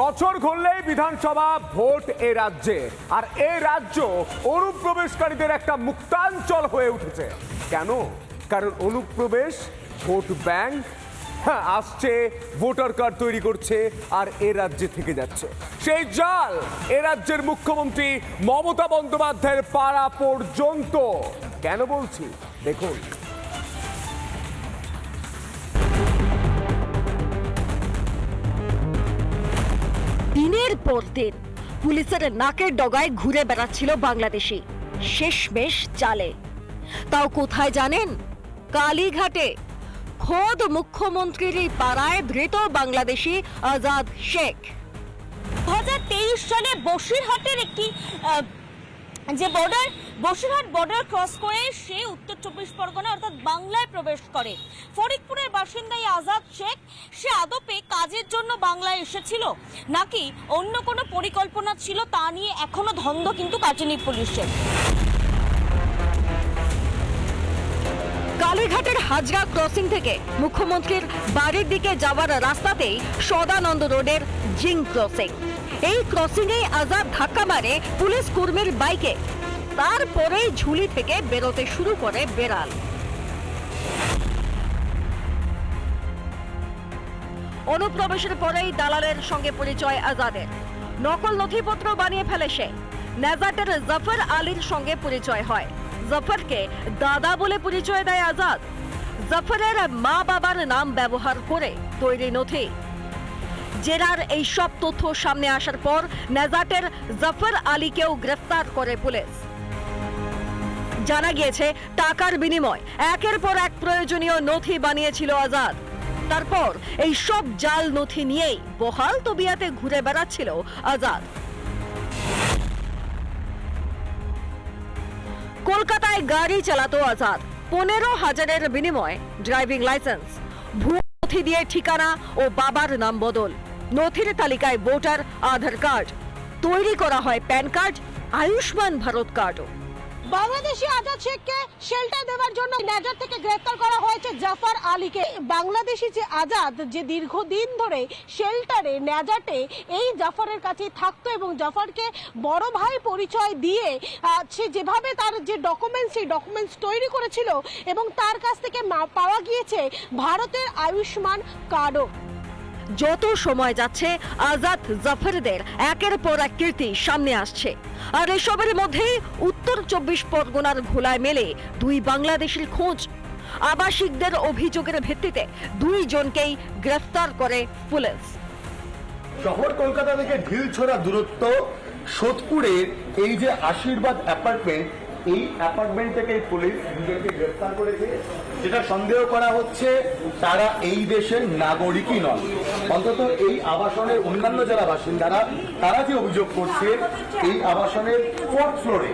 বছর ঘুরলেই বিধানসভা ভোট এ রাজ্যে। আর এ রাজ্য অনুপ্রবেশকারীদের একটা মুক্তাঞ্চল হয়ে উঠেছে। কেন? কারণ অনুপ্রবেশ ভোট ব্যাংক হ্যাঁ, আসছে ভোটার কার্ড তৈরি করছে আর এ রাজ্যে থেকে যাচ্ছে। সেই জাল এ রাজ্যের মুখ্যমন্ত্রী মমতা বন্দ্যোপাধ্যায়ের পাড়া পর্যন্ত। কেন বলছি? দেখুন দিনের পর দিন পুলিশের নাকের ডগায় ঘুরে বেড়াচ্ছিল বাংলাদেশি। শেষমেশ চালে। তাও কোথায় জানেন? কালীঘাটে। খোদ মুখ্যমন্ত্রীর পাড়ায় ধৃত বাংলাদেশি আজাদ শেখ। দু হাজার তেইশ সালে বসিরহাটের একটি যে বর্ডার বসিরহাট বর্ডার ক্রস করে সে উত্তর চব্বিশ পরগনা অর্থাৎ বাংলায় প্রবেশ করে। ফরিদপুরের বাসিন্দা আজাদ শেখ, সে আদপে কাজের জন্য বাংলায় এসেছিল। নাকি অন্য কোনো পরিকল্পনা ছিল তা নিয়ে এখনও ধন্দ কিন্তু কাটেনি পুলিশের কালীঘাটের হাজরা ক্রসিং থেকে মুখ্যমন্ত্রীর বাড়ির দিকে যাওয়ার রাস্তাতেই সদানন্দ রোডের জিং ক্রসিং এই ক্রসিং এ আজাদ ধাক্কা মারে পুলিশ কর্মীর বাইকে। তারপরেই ঝুলি থেকে বেরোতে শুরু করে বেড়াল। অনুপ্রবেশের পরেই দালালের সঙ্গে পরিচয় আজাদের। নকল নথিপত্র বানিয়ে ফেলে সে। নেজাটের জাফর আলীর সঙ্গে পরিচয় হয়। জাফরকে দাদা বলে পরিচয় দেয় আজাদ। জাফরের মা বাবার নাম ব্যবহার করে তৈরি নথি। জেরার এই সব তথ্য সামনে আসার পর নেজাটের জাফর আলীকেও গ্রেফতার করে পুলিশ। জানা গিয়েছে, টাকার বিনিময়, একের পর এক প্রয়োজনীয় নথি বানিয়েছিল আজাদ। তারপর এই সব জাল নথি নিয়েই বহাল তবিয়াতে ঘুরে বেড়াচ্ছিল আজাদ। কলকাতায় গাড়ি চালাতো আজাদ। পনেরো হাজারের বিনিময়ে ড্রাইভিং লাইসেন্স, ভুয়ো নথি দিয়ে ঠিকানা ও বাবার নাম বদল। নথির তালিকায় ভোটার, আধার কার্ড। তৈরি করা হয় প্যান কার্ড, আয়ুষ্মান ভারত কার্ডও। বাংলাদেশি আজাদ শেখকে শেল্টার দেওয়ার জন্য নেজার থেকে গ্রেফতার করা হয়েছে জাফর আলীকে। বাংলাদেশি যে আজাদ, যে দীর্ঘদিন ধরে শেল্টারে নেজাটে এই জাফরের কাছে থাকতো এবং জাফরকে বড় ভাই পরিচয় দিয়ে সে যেভাবে তার যে ডকুমেন্টস সেই ডকুমেন্টস তৈরি করেছিল এবং তার কাছ থেকে পাওয়া গিয়েছে ভারতের আয়ুষ্মান কার্ডও। যত সময় যাচ্ছে, আজাদ জাফরদের একের পর এক কীর্তি সামনে আসছে। আর এসবের মধ্যেই উত্তর চব্বিশ পরগনার ঘোলায় মেলে দুই বাংলাদেশের খোঁজ। আবাসিকদের অভিযোগের ভিত্তিতে দুই জনকেই গ্রেফতার করে পুলিশ। শহর কলকাতা থেকে ঢিলছড়া দূরত্ব, সোদপুরের এই যে আশীর্বাদ অ্যাপার্টমেন্ট এই অ্যাপার্টমেন্ট থেকে এই পুলিশ দুজনকে গ্রেফতার করেছে। যেটা সন্দেহ করা হচ্ছে তারা এই দেশের নাগরিকই নন। অন্তত এই আবাসনের অন্যান্য যারা বাসিন্দারা তারা যে অভিযোগ করছে এই আবাসনের ফোর্থ ফ্লোরে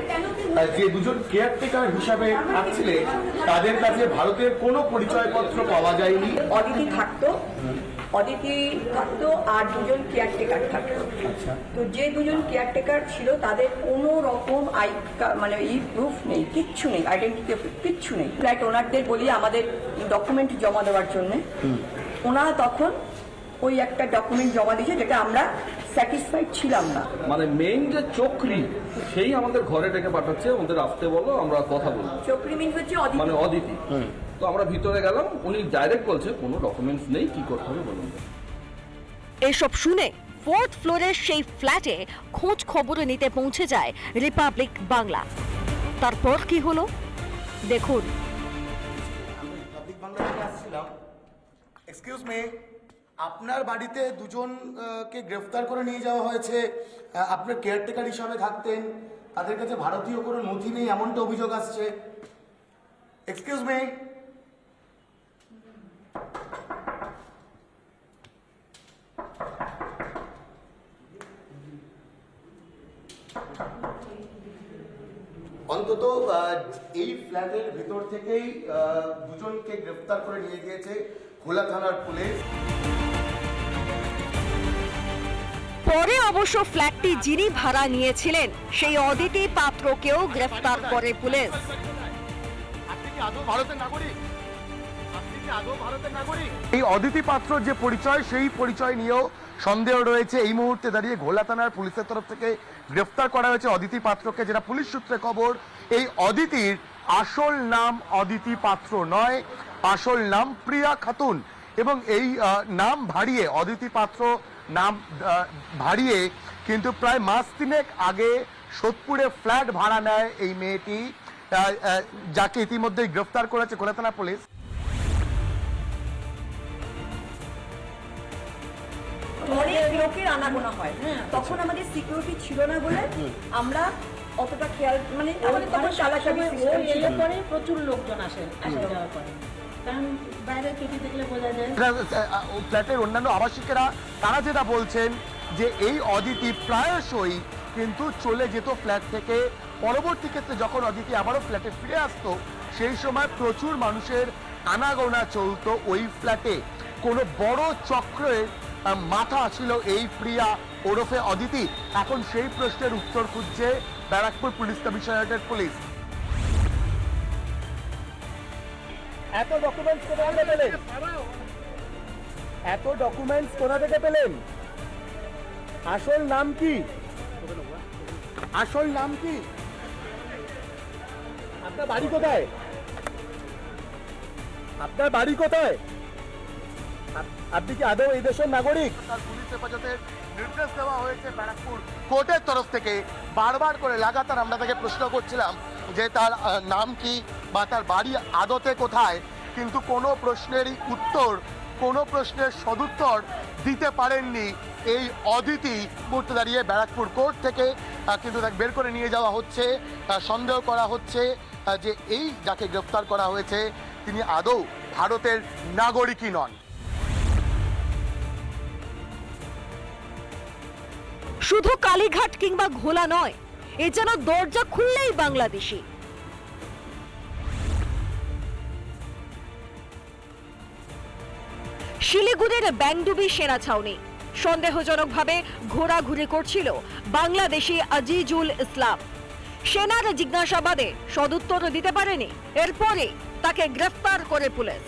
যে দুজন কেয়ারটেকার হিসাবে থাকছিলেন তাদের কাছে ভারতের কোনো পরিচয়পত্র পাওয়া যায়নি। অদিতি থাকতো। অদিতি থাকতো আর দুজন কেয়ারটেকার থাকতো। তো যে দুজন কেয়ারটেকার ছিল তাদের কোনো রকম আই মানে ই প্রুফ নেই কিচ্ছু নেই আইডেন্টিটি কিচ্ছু নেই। ফ্ল্যাট ওনারদের বলি আমাদের ডকুমেন্ট জমা দেওয়ার জন্য। ওনারা তখন ওই একটা ডকুমেন্ট জমা দিয়েছে যেটা আমরা স্যাটিসফাইড ছিলাম না। মানে মেইন যে চক্রি সেই আমাদের ঘরে ডেকে পাঠাচ্ছে ওদের আসতে বলো আমরা কথা বলব। চক্রি মিন হচ্ছে অদিতি মানে অদিতি তো আমরা ভিতরে গেলাম উনি ডাইরেক্ট বলছে কোনো ডকুমেন্টস নেই কি করতে হবে বলুন এসব শুনে ফোর্থ ফ্লোরের সেই ফ্ল্যাটে খোঁজ খবর নিতে পৌঁছে যায় রিপাবলিক বাংলা তারপর কি হলো? দেখুন। পাবলিক বাংলা থেকে আসছিলাম এক্সকিউজ মি আপনার বাড়িতে দুজনকে গ্রেফতার করে নিয়ে যাওয়া হয়েছে আপনার কেয়ারটেকার হিসাবে থাকতেন তাদের কাছে ভারতীয় কোনো নথি নেই এমনটা অভিযোগ আসছে। এক্সকিউজ মি অন্তত এই ফ্ল্যাটের ভিতর থেকেই দুজনকে গ্রেফতার করে নিয়ে গিয়েছে খোলা থানার পুলিশ। পরে অবশ্য ফ্ল্যাটটি যিনি ভাড়া নিয়েছিলেন সেই অদিতি পাত্রকেও গ্রেফতার করে পুলিশ। আপনি কি আদৌ ভারতের নাগরিক? আপনি কি এই অদিতি পাত্র যে পরিচয় সেই পরিচয় নিয়েও সন্দেহ রয়েছে। এই মুহূর্তে দাঁড়িয়ে ঘোলা থানার পুলিশের তরফ থেকে গ্রেফতার করা হয়েছে অদিতি পাত্রকে যেটা পুলিশ সূত্রে খবর এই অদিতির আসল নাম অদিতি পাত্র নয় আসল নাম প্রিয়া খাতুন। এবং এই নাম ভারিয়ে অদিতি পাত্র নাম ভারিয়ে কিন্তু প্রায় মাস তিনেক আগে সোদপুরে ফ্ল্যাট ভাড়া নেয় এই মেয়েটি যাকে ইতিমধ্যেই গ্রেফতার করেছে থানা পুলিশ। অনেক লোকের আনাগোনা হয়। তখন আমাদের সিকিউরিটি ছিল না বলে আমরা অতটা খেয়াল মানে আমাদের তখন চালাচালি ছিল। না। পরে প্রচুর লোকজন আসে আসা যাওয়া করে কারণ বাইরে চিঠি দেখলে বোঝা যায় ফ্ল্যাটের অন্যান্য আবাসিকেরা তারা যেটা বলছেন যে এই অদিতি প্রায়শই কিন্তু চলে যেত ফ্ল্যাট থেকে। পরবর্তী ক্ষেত্রে যখন অদিতি আবারও ফ্ল্যাটে ফিরে আসতো সেই সময় প্রচুর মানুষের আনাগোনা চলতো ওই ফ্ল্যাটে। কোনো বড় চক্রের মাথা ছিল এই প্রিয়া ওরফে অদিতি। এখন সেই প্রশ্নের উত্তর খুঁজছে ব্যারাকপুর পুলিশ কমিশনারেটের পুলিশ। এত ডকুমেন্টস কোথা থেকে পেলেন? এত ডকুমেন্টস কোথা থেকে পেলেন? আসল নাম কি? আসল নাম কি? আপনার বাড়ি কোথায়? আপনার বাড়ি কোথায়? আপনি কি আদৌ এই দেশের নাগরিক? তার পুলিশ নির্দেশ দেওয়া হয়েছে ব্যারাকপুর কোর্টের তরফ থেকে। বারবার করে লাগাতার আমরা তাকে প্রশ্ন করছিলাম যে তার নাম কি বা তার বাড়ি আদতে কোথায়? কিন্তু কোনো প্রশ্নেরই উত্তর, কোনো প্রশ্নের সদুত্তর দিতে পারেননি এই অদিতি মুহূর্তে দাঁড়িয়ে ব্যারাকপুর কোর্ট থেকে কিন্তু তাকে বের করে নিয়ে যাওয়া হচ্ছে। সন্দেহ করা হচ্ছে যে এই যাকে গ্রেফতার করা হয়েছে, তিনি আদৌ ভারতের নাগরিকই নন। শুধু কালীঘাট কিংবা ঘোলা নয়, এ যেন দরজা খুললেই বাংলাদেশি। শিলিগুড়ির ব্যাংডুবি সেনা ছাউনি, সন্দেহজনকভাবে ঘোরাঘুরি করছিল বাংলাদেশি আজিজুল ইসলাম। সেনার জিজ্ঞাসাবাদে সদুত্তর দিতে পারেনি এরপরে তাকে গ্রেফতার করে পুলিশ।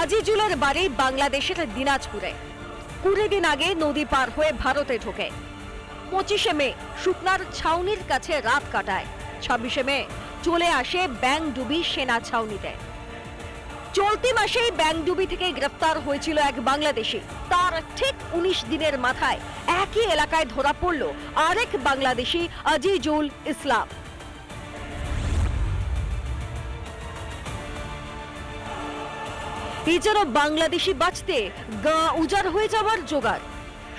আজিজুলের বাড়ি বাংলাদেশের দিনাজপুরে। কুড়ি দিন আগে নদী পার হয়ে ভারতে ঢোকে। পঁচিশে মে, শুকনার ছাউনির কাছে রাত কাটায়। ছাব্বিশে মে, চলে আসে ব্যাংডুবি সেনা ছাউনিতে। চলতি মাসেই ব্যাংডুবি থেকে গ্রেফতার হয়েছিল এক বাংলাদেশি। তার ঠিক উনিশ দিনের মাথায় একই এলাকায় ধরা পড়ল আরেক বাংলাদেশি, আজিজুল ইসলাম। এই যেন বাংলাদেশি বাঁচতে গা উজাড় হয়ে যাওয়ার জোগাড়।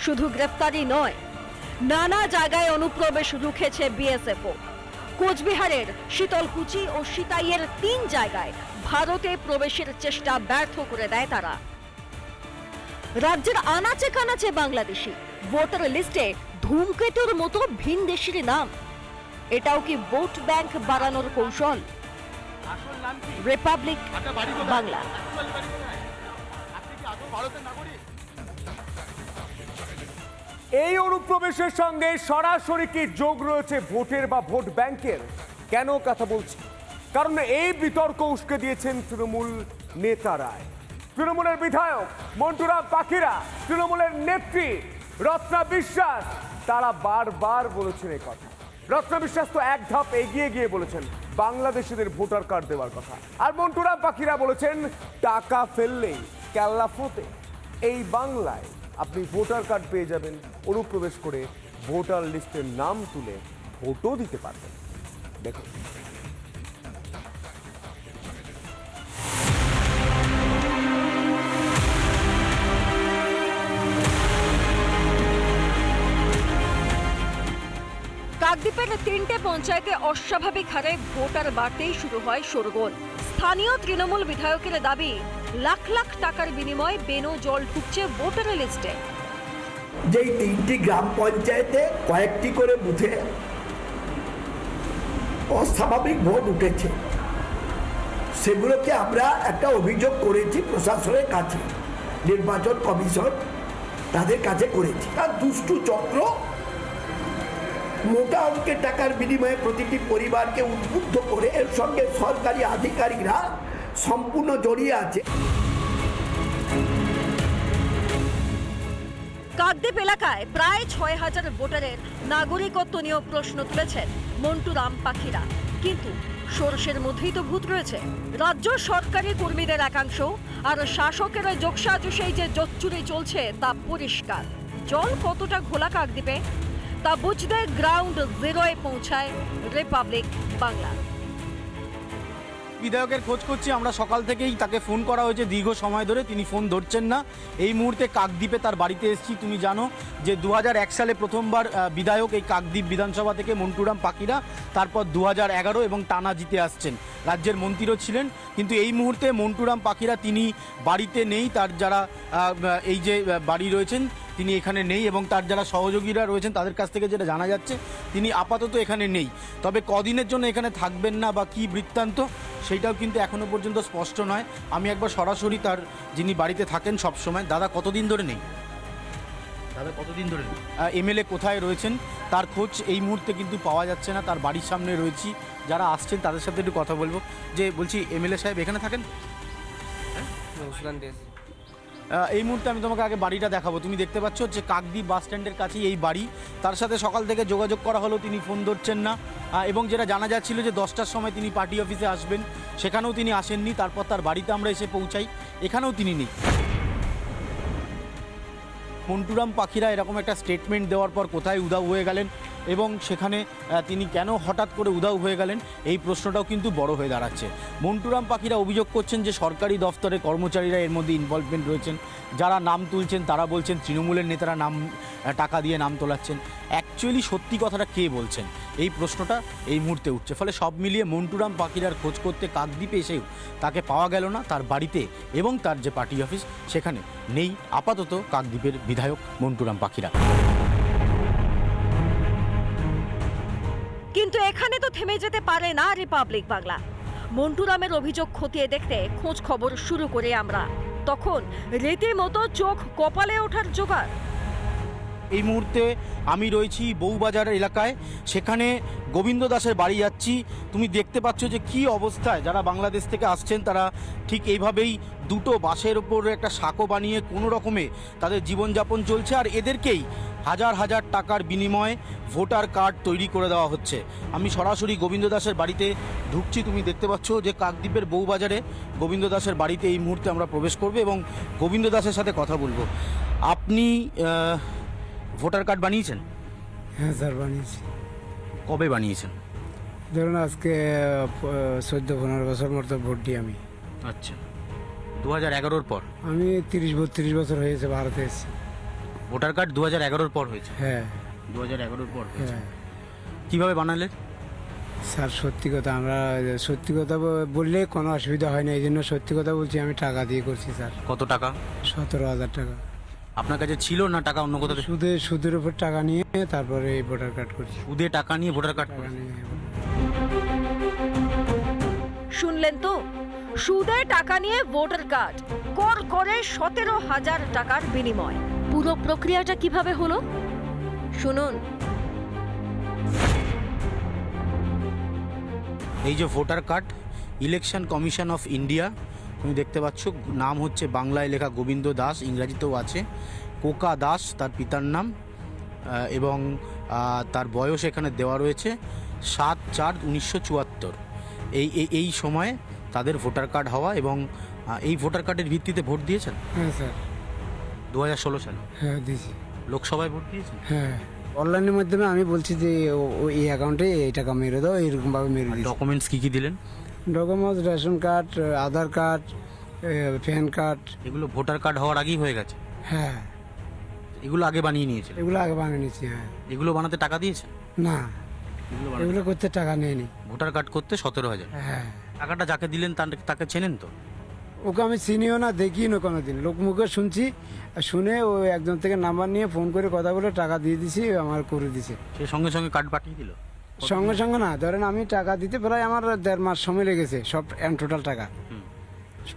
শুধু গ্রেফতারি নয়, নানা জায়গায় অনুপ্রবেশ রুখেছে বিএসএফও। কোচবিহারের শীতলকুচি ও সিতাইয়ের তিন জায়গায় ভারতে প্রবেশের চেষ্টা ব্যর্থ করে দেয় তারা। রাজ্যের আনাচে কানাচে বাংলাদেশি ভোটার লিস্টে ধূমকেতুর মতো ভিনদেশির নাম। এটাও কি ভোট ব্যাংক বাড়ানোর কৌশল? রিপাবলিক বাংলা। এই অনুপ্রবেশের সঙ্গে সরাসরি কি যোগ রয়েছে ভোটের বা ভোট ব্যাংকের? কেন কথা বলছি? কারণ এই বিতর্ক উস্কে দিয়েছেন তৃণমূল নেতারায় তৃণমূলের বিধায়ক মন্টুরাম পাখিরা তৃণমূলের নেত্রী রত্না বিশ্বাস তারা বারবার বলেছেন এই কথা। রত্না বিশ্বাস তো এক ধাপ এগিয়ে গিয়ে বলেছেন। বাংলাদেশিদের ভোটার কার্ড দেওয়ার কথা। আর মন্টুরা পাখিরা বলেছেন, টাকা ফেললেই কেল্লা ফোতে। এই বাংলায় আপনি ভোটার কার্ড পেয়ে যাবেন, অনুপ্রবেশ করে ভোটার লিস্টের নাম তুলে ভোটও দিতে পারবেন। দেখুন। কাকদ্বীপের তিনটে পঞ্চায়েতে অস্বাভাবিক হারে ভোটার বাড়তেই শুরু হয় শোরগোল। স্থানীয় তৃণমূল বিধায়কের দাবি, লাখ লাখ টাকার বিনিময়ে বেনো জল ঢুকছে ভোটার লিস্টে। যেই তিনটি গ্রাম পঞ্চায়েতে কয়েকটি করে বুথে অস্বাভাবিক ভোট উঠেছে, সেগুলোকে আমরা একটা অভিযোগ করেছি প্রশাসনের কাছে, নির্বাচন কমিশন তাদের কাছে করেছি। আর দুষ্টু চক্র মোটা অঙ্কের টাকার বিনিময়ে প্রতিটি পরিবারকে উদ্বুদ্ধ করে এর সঙ্গে সরকারি আধিকারিকরা সম্পূর্ণ জড়িয়ে আছে। কাকদ্বীপ এলাকায় প্রায় ছয় হাজার ভোটারের নাগরিকত্ব নিয়েও প্রশ্ন তুলেছেন মন্টু রাম পাখিরা। কিন্তু সরষের মধ্যেই তো ভূত রয়েছে। রাজ্য সরকারি কর্মীদের একাংশ আর শাসকের যোগসাজুসেই যে জচ্চুরি চলছে তা পরিষ্কার। জল কতটা ঘোলা কাকদ্বীপে? তা বুঝতে গ্রাউন্ড জিরোয় পৌঁছায় রিপাবলিক বাংলা বিধায়কের খোঁজ করছি, আমরা সকাল থেকেই তাকে ফোন করা হয়েছে, দীর্ঘ সময় ধরে তিনি ফোন ধরছেন না। এই মুহূর্তে কাকদ্বীপে তার বাড়িতে এসেছি, তুমি জানো যে দু হাজার এক সালে প্রথমবার বিধায়ক এই কাকদ্বীপ বিধানসভা থেকে মন্টুরাম পাকিরা তারপর দু এগারো এবং টানা জিতে আসছেন। রাজ্যের মন্ত্রীও ছিলেন, কিন্তু এই মুহূর্তে মন্টুরাম পাখিরা তিনি বাড়িতে নেই, তার যারা এই যে বাড়ি রয়েছেন তিনি এখানে নেই এবং তার যারা সহযোগীরা রয়েছেন তাদের কাছ থেকে যেটা জানা যাচ্ছে তিনি আপাতত এখানে নেই। তবে কদিনের জন্য এখানে থাকবেন না বা কি বৃত্তান্ত সেইটাও কিন্তু এখনও পর্যন্ত স্পষ্ট নয়। আমি একবার সরাসরি তার যিনি বাড়িতে থাকেন সব সময় দাদা কতদিন ধরে নেই? দাদা কতদিন ধরে এমএলএ কোথায় রয়েছেন? তার খোঁজ এই মুহূর্তে কিন্তু পাওয়া যাচ্ছে না তার বাড়ির সামনে রয়েছি। যারা আসছেন তাদের সাথে একটু কথা বলব। যে বলছি এমএলএ সাহেব এখানে থাকেন? আহ, এই মুহূর্তে আমি তোমাকে আগে বাড়িটা দেখাবো। তুমি দেখতে পাচ্ছ যে কাকদ্বীপ বাস স্ট্যান্ডের কাছেই এই বাড়ি। তার সাথে সকাল থেকে যোগাযোগ করা হলো, তিনি ফোন ধরছেন না। এবং যেটা জানা যাচ্ছিল যে দশটার সময় তিনি পার্টি অফিসে আসবেন, সেখানেও তিনি আসেননি। তারপর তার বাড়িতে আমরা এসে পৌঁছাই। এখানেও তিনি নেই। মন্টুরাম পাখিরা এরকম একটা স্টেটমেন্ট দেওয়ার পর কোথায় উদাও হয়ে গেলেন? এবং সেখানে তিনি কেন হঠাৎ করে উদাও হয়ে গেলেন, এই প্রশ্নটাও কিন্তু বড় হয়ে দাঁড়াচ্ছে। মন্টুরাম পাখিরা অভিযোগ করছেন যে, সরকারি দফতরে কর্মচারীরা এর মধ্যে ইনভলভমেন্ট রয়েছেন। যারা নাম তুলছেন, তারা বলছেন তৃণমূলের নেতারা নাম টাকা দিয়ে নাম তোলাচ্ছেন। অ্যাকচুয়ালি সত্যি কথাটা কে বলছেন? এই প্রশ্নটা এই মুহূর্তে উঠছে। ফলে সব মিলিয়ে মন্টুরাম পাখিরার খোঁজ করতে কাকদ্বীপে এসেও তাকে পাওয়া গেল না। তার বাড়িতে এবং তার যে পার্টি অফিস, সেখানে নেই। আপাতত কাকদ্বীপের বিধায়ক মন্টুরাম পাখিরা। থেমে যেতে পারে না রিপাবলিক বাংলা। মন্টুরামের অভিযোগ খতিয়ে দেখতে খোঁজ খবর শুরু করে আমরা। তখন রীতিমতো চোখ কপালে ওঠার জোগাড়। এই মুহূর্তে আমি রয়েছি বউবাজার এলাকায়। সেখানে গোবিন্দ দাসের বাড়ি যাচ্ছি। তুমি দেখতে পাচ্ছ যে কি অবস্থায় যারা বাংলাদেশ থেকে আসছেন, তারা ঠিক এইভাবেই দুটো বাসের ওপর একটা সাঁকো বানিয়ে কোনো রকমে তাদের জীবনযাপন চলছে আর এদেরকেই হাজার হাজার টাকার বিনিময়ে ভোটার কার্ড তৈরি করে দেওয়া হচ্ছে। আমি সরাসরি গোবিন্দ দাসের বাড়িতে ঢুকছি। তুমি দেখতে পাচ্ছ যে কাকদ্বীপের বউবাজারে গোবিন্দ দাসের বাড়িতে এই মুহূর্তে আমরা প্রবেশ করব এবং গোবিন্দ দাসের সাথে কথা বলব। আপনি ভোটার কার্ড বানিয়েছেন? হ্যাঁ স্যার বানিয়েছি। কবে বানিয়েছেন? ধরুন আজকে চোদ্দ পনেরো বছর মতো ভোট দিই আমি। আচ্ছা। দু হাজার এগারোর পর? আমি তিরিশ বত্রিশ বছর হয়েছে ভারতে এসেছি। ভোটার কার্ড দু হাজার এগারোর পর হয়েছে? হ্যাঁ। দু হাজার এগারোর পর হয়েছে। হ্যাঁ। কীভাবে বানালেন? স্যার সত্যি কথা আমরা সত্যি কথা বললে কোনো অসুবিধা হয় না এই জন্য সত্যি কথা বলছি আমি টাকা দিয়ে করছি স্যার। কত টাকা? সতেরো হাজার টাকা। আপনার কাছে ছিল না টাকা অন্য কোথাও থেকে? সুদে সুদের উপর টাকা নিয়ে তারপরে এই ভোটার কার্ড করছি। সুদে টাকা নিয়ে ভোটার কার্ড টাকা নিয়ে শুনলেন তো? সুদে টাকা নিয়ে ভোটার কার্ড কর করে সতেরো হাজার টাকার বিনিময়। পুরো প্রক্রিয়াটা কীভাবে হলো? শুনুন। এই যে voter card election commission of India তুমি দেখতে পাচ্ছ নাম হচ্ছে বাংলায় লেখা গোবিন্দ দাস ইংরাজিতেও আছে। কোকা দাস তার পিতার নাম এবং তার বয়স এখানে দেওয়া রয়েছে সাত চার উনিশশো চুয়াত্তর। এই এই- সময়ে তাদের ভোটার কার্ড হওয়া এবং এই ভোটার কার্ডের ভিত্তিতে ভোট দিয়েছেন? হ্যাঁ স্যার। দু হাজার ষোলো সালে। হ্যাঁ দিয়েছি। লোকসভায় ভোট দিয়েছেন? হ্যাঁ। অনলাইনের মাধ্যমে আমি বলছি যে এই অ্যাকাউন্টে এই টাকা মেরে দাও এরকমভাবে মেরে ডকুমেন্টস কী কী দিলেন? Documents ration card Aadhaar card PAN card. এগুলো ভোটার কার্ড হওয়ার আগেই হয়ে গেছে? হ্যাঁ। এগুলো আগে বানিয়ে নিয়েছে এগুলো আগে বানিয়ে নিচ্ছি হ্যাঁ। এগুলো বানাতে টাকা দিয়েছে না। এগুলো করতে টাকা নেয়নি। ভোটার কার্ড করতে সতেরো হাজার। হ্যাঁ। টাকাটা যাকে দিলেন তার- তাকে চেনেন তো? ওকে আমি চিনিও না দেখিও না কোনোদিন। লোক মুখে শুনছি শুনে ও একজন থেকে নাম্বার নিয়ে ফোন করে কথা বলে টাকা দিয়ে দিছি আমার করে দিছে। সে সঙ্গে সঙ্গে কার্ড পাঠিয়ে দিল? সঙ্গে সঙ্গে না ধরেন আমি টাকা দিতে প্রায় আমার দেড় মাস সময় লেগেছে সব এন্ড টোটাল টাকা।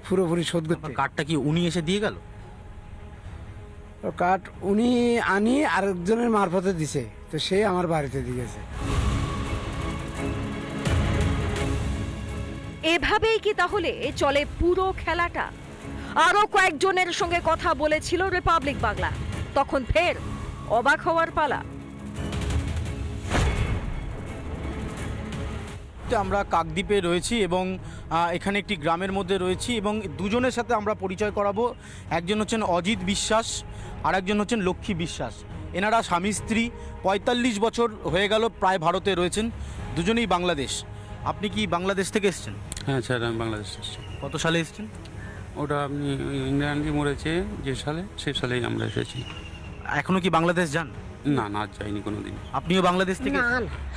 পুরোপুরি শোধ করতে। কার্ডটা কি উনি এসে দিয়ে গেল? তো কার্ড উনি আনি আরেকজনের মারফতে দিছে তো সে আমার বাড়িতে দিয়ে গেছে। এভাবেই কি তাহলে চলে পুরো খেলাটা? আরও কয়েকজনের সঙ্গে কথা বলেছিল রিপাবলিক বাংলা তখন ফের অবাক হওয়ার পালা। আমরা কাকদ্বীপে রয়েছি এবং এখানে একটি গ্রামের মধ্যে রয়েছি এবং দুজনের সাথে আমরা পরিচয় করাবো। একজন হচ্ছেন অজিত বিশ্বাস আর একজন হচ্ছেন লক্ষ্মী বিশ্বাস। এনারা স্বামী স্ত্রী পঁয়তাল্লিশ বছর হয়ে গেল প্রায় ভারতে রয়েছেন দুজনেই বাংলাদেশ। আপনি কি বাংলাদেশ থেকে এসছেন? হ্যাঁ স্যার আমি বাংলাদেশ এসেছি। কত সালে এসেছেন? ওটা আপনি ইংল্যান্ডে মরেছে যে সালে? সে সালেই আমরা এসেছি। এখনও কি বাংলাদেশ যান? না না যাইনি কোনো দিন আপনিও বাংলাদেশ থেকে না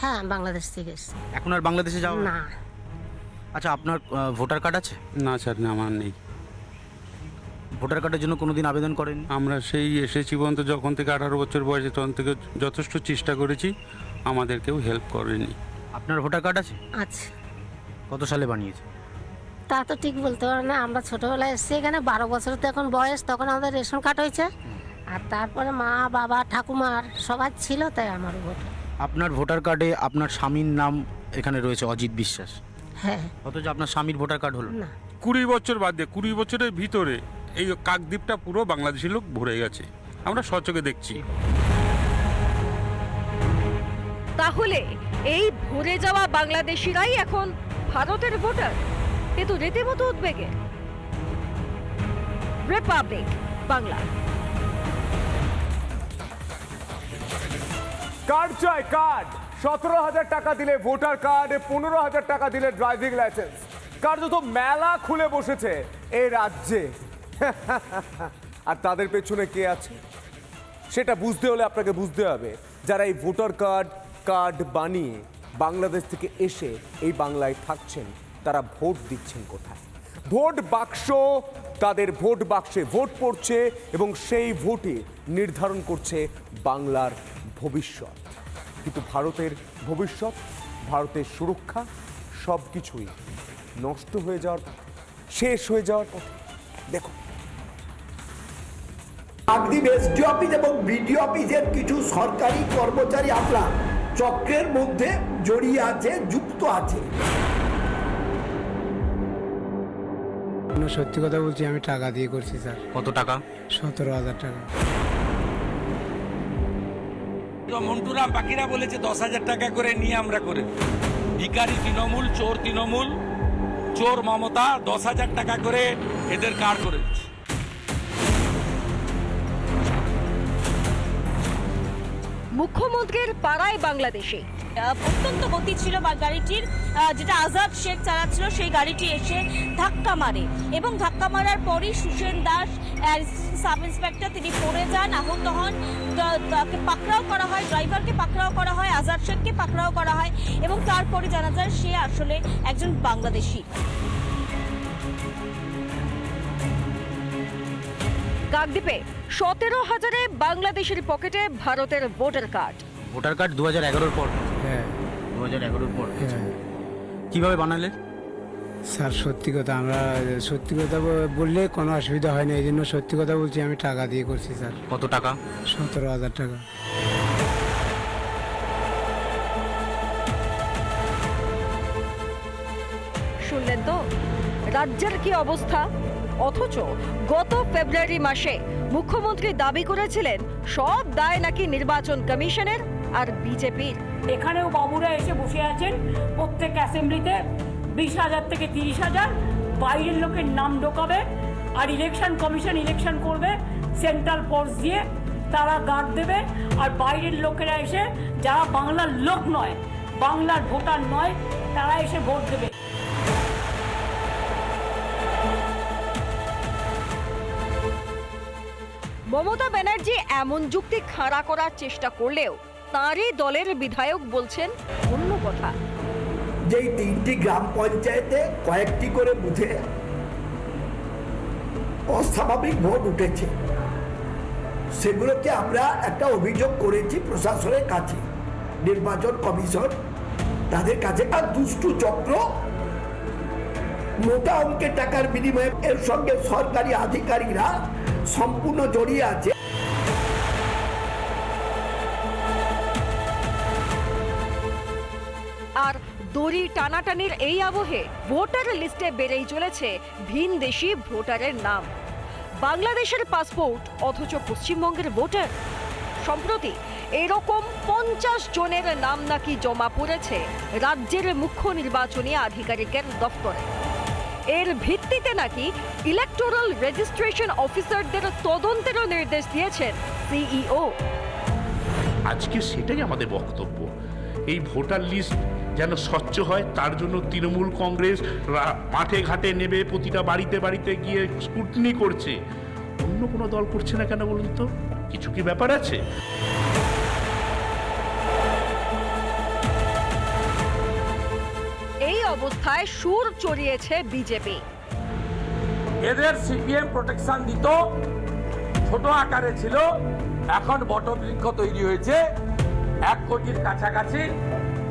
হ্যাঁ বাংলাদেশ থেকে এসেছি। এখন আর বাংলাদেশে যাওয়া না। আচ্ছা আপনার ভোটার কার্ড আছে? না স্যার না আমার নেই। ভোটার কার্ডের জন্য কোনোদিন আবেদন করেন আমরা সেই এসেছি পর্যন্ত যখন থেকে আঠারো বছর বয়সে তখন থেকে যথেষ্ট চেষ্টা করেছি আমাদের কেউ হেল্প করেনি। আপনার ভোটার কার্ড আছে? আচ্ছা কত সালে বানিয়েছে? তা তো ঠিক বলতে পারো না আমরা ছোটোবেলায় এসেছি এখানে বারো বছর তো এখন বয়স তখন আমাদের রেশন কার্ড হয়েছে। আর তারপরে মা বাবা ঠাকুমার সবার ছিল তাই আমার ভোট। আপনার ভোটার কার্ডে আপনার স্বামীর নাম এখানে রয়েছে অজিত বিশ্বাস? হ্যাঁ। অথচ আপনার স্বামীর ভোটার কার্ড হলো না। না। কুড়ি বছর বাদে কুড়ি বছরের ভিতরে এই কাকদ্বীপটা পুরো বাংলাদেশি লোক ভরে গেছে। আমরা সচকে দেখছি। তাহলে এই ভরে যাওয়া বাংলাদেশিরাই এখন ভারতের ভোটার? কিন্তু রীতিমতো উদ্বেগে। রিপাবলিক বাংলা। কার্ড চাই কার্ড সতেরো হাজার টাকা দিলে ভোটার কার্ড পনেরো হাজার টাকা দিলে ড্রাইভিং লাইসেন্স কার্যত মেলা খুলে বসেছে এই রাজ্যে। আর তাদের পেছনে কে আছে? সেটা বুঝতে হলে আপনাকে বুঝতে হবে। যারা এই ভোটার কার্ড কার্ড বানিয়ে বাংলাদেশ থেকে এসে এই বাংলায় থাকছেন, তারা ভোট দিচ্ছেন কোথায়? ভোট বাক্স, তাদের ভোট বাক্সে ভোট পড়ছে এবং সেই ভোটে নির্ধারণ করছে বাংলার ভবিষ্যৎ। কিন্তু ভারতের ভবিষ্যৎ ভারতের সুরক্ষা সব কিছুই নষ্ট হয়ে যাওয়ার শেষ হয়ে যাওয়ার পথে। দেখো। কাকদ্বীপ এসডি অফিস এবং বিডি অফিসের কিছু সরকারি কর্মচারী আমরা চক্রের মধ্যে জড়িয়ে আছে যুক্ত আছে। কোনো সত্যি কথা বলছি আমি টাকা দিয়ে করছি স্যার। কত টাকা? সতেরো হাজার টাকা। মন্টুরাম বাকিরা বলেছে, দশ হাজার টাকা করে নিয়ে আমরা করে ভিকারি তৃণমূল, চোর তৃণমূল, চোর মমতা দশ হাজার টাকা করে এদের কার করে মুখ্যমন্ত্রীর পাড়ায় বাংলাদেশে। অত্যন্ত গতি ছিল বা গাড়িটির যেটা আজাদ শেখ চালাচ্ছিল, সেই গাড়িটি এসে ধাক্কা মারে এবং ধাক্কা মারার পরই সুসেন দাস সাব ইন্সপেক্টর তিনি পড়ে যান, আহত হন। তাকে পাকড়াও করা হয়, ড্রাইভারকে পাকড়াও করা হয়, আজাদ শেখকে পাকড়াও করা হয় এবং তারপরে জানা যায় সে আসলে একজন বাংলাদেশি। কাকদ্বীপে সতেরো হাজারে বাংলাদেশের পকেটে ভারতের ভোটার কার্ড। ভোটার কার্ড দু হাজার এগারোর পর? হ্যাঁ। দু হাজার এগারোর পর হ্যাঁ। কীভাবে বানালে স্যার সত্যি কথা আমরা সত্যি কথা বললে কোনো অসুবিধা হয় না এই জন্য সত্যি কথা বলছি আমি টাকা দিয়ে করছি স্যার। কত টাকা? সতেরো হাজার টাকা। শুনলেন তো? রাজ্যের কি অবস্থা? অথচ গত ফেব্রুয়ারি মাসে মুখ্যমন্ত্রী দাবি করেছিলেন সব দায় নাকি নির্বাচন কমিশনের আর বিজেপির। এখানেও বাবুরা এসে বসে আছেন। প্রত্যেক অ্যাসেম্বলিতে বিশ হাজার থেকে তিরিশ হাজার। বাইরের লোকের নাম ঢোকাবে আর ইলেকশন কমিশন ইলেকশন করবে, সেন্ট্রাল ফোর্স দিয়ে তারা গার্ড দেবে। আর বাইরের লোকেরা এসে, যারা বাংলার লোক নয়, বাংলার ভোটার নয়, তারা এসে ভোট দেবে। মমতা ব্যানার্জি এমন যুক্তি খাড়া করার চেষ্টা করলেও তাঁরই দলের বিধায়ক বলছেন অন্য কথা। যেই তিনটি গ্রাম পঞ্চায়েতে কয়েকটি করে বুথে অস্বাভাবিক ভোট উঠেছে, সেগুলোকে আমরা একটা অভিযোগ করেছি প্রশাসনের কাছে। নির্বাচন কমিশন তাদের কাছে আর দুষ্টু চক্র। মোটা অঙ্কের টাকার বিনিময়ে এর সঙ্গে সরকারি আধিকারিকরা সম্পূর্ণ জড়িয়ে আছে। আর দড়ি টানাটানির এই আবহে ভোটার লিস্টে বেড়েই চলেছে ভিনদেশি ভোটারের নাম। বাংলাদেশের পাসপোর্ট, অথচ পশ্চিমবঙ্গের ভোটার। সম্প্রতি এরকম পঞ্চাশ জনের নাম নাকি জমা পড়েছে রাজ্যের মুখ্য নির্বাচনী আধিকারিকের দফতরে। এর ভিত্তিতে নাকি ইলেকটোরাল রেজিস্ট্রেশন অফিসারদের তদন্তেরও নির্দেশ দিয়েছেন সিইও আজকে সেটাই আমাদের বক্তব্য। এই ভোটার লিস্ট যেন স্বচ্ছ হয়, তার জন্য তৃণমূল কংগ্রেস মাঠে ঘাটে নেবে, প্রতিটা বাড়িতে বাড়িতে গিয়ে স্কুটনি করছে। অন্য কোনো দল করছে না কেন বলুন তো? কিছু কি ব্যাপার আছে? অবস্থায় সুর চড়িয়েছে বিজেপি। এদের সিপিএম প্রোটেকশন দিত, ছোট আকারে ছিল। এখন বটবৃক্ষ তৈরি হয়েছে। এক কোটির কাছাকাছি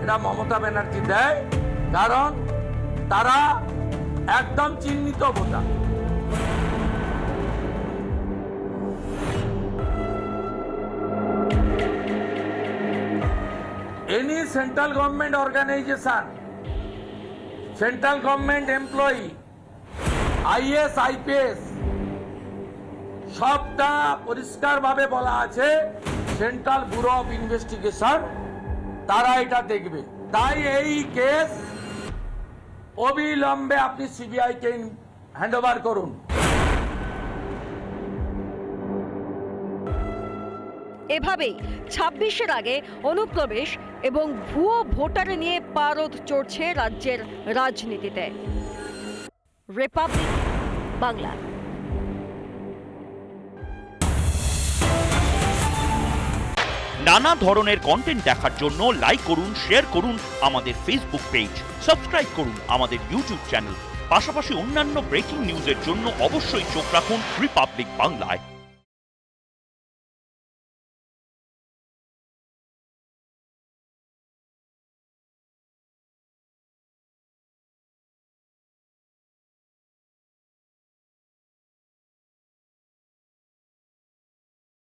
এটা মমতা ব্যানার্জি দেয়, কারণ তারা একদম চিহ্নিত voter. Any central government organisation central government employee, IAS, IPS, সবটা পরিষ্কারভাবে বলা আছে, সেন্ট্রাল ব্যুরো অফ ইনভেস্টিগেশন, তারা এটা দেখবে। তাই এই কেস অবিলম্বে আপনি সিবিআইকে হ্যান্ড ওভার করুন। এভাবেই ছাব্বিশের আগে অনুপ্রবেশ এবং ভুয়ো ভোটার নিয়ে পারদ চড়ছে রাজ্যের রাজনীতিতে। রিপাবলিক বাংলা। নানা ধরনের কন্টেন্ট দেখার জন্য লাইক করুন শেয়ার করুন আমাদের ফেসবুক পেজ সাবস্ক্রাইব করুন আমাদের ইউটিউব চ্যানেল পাশাপাশি অন্যান্য ব্রেকিং নিউজের জন্য অবশ্যই চোখ রাখুন রিপাবলিক বাংলায়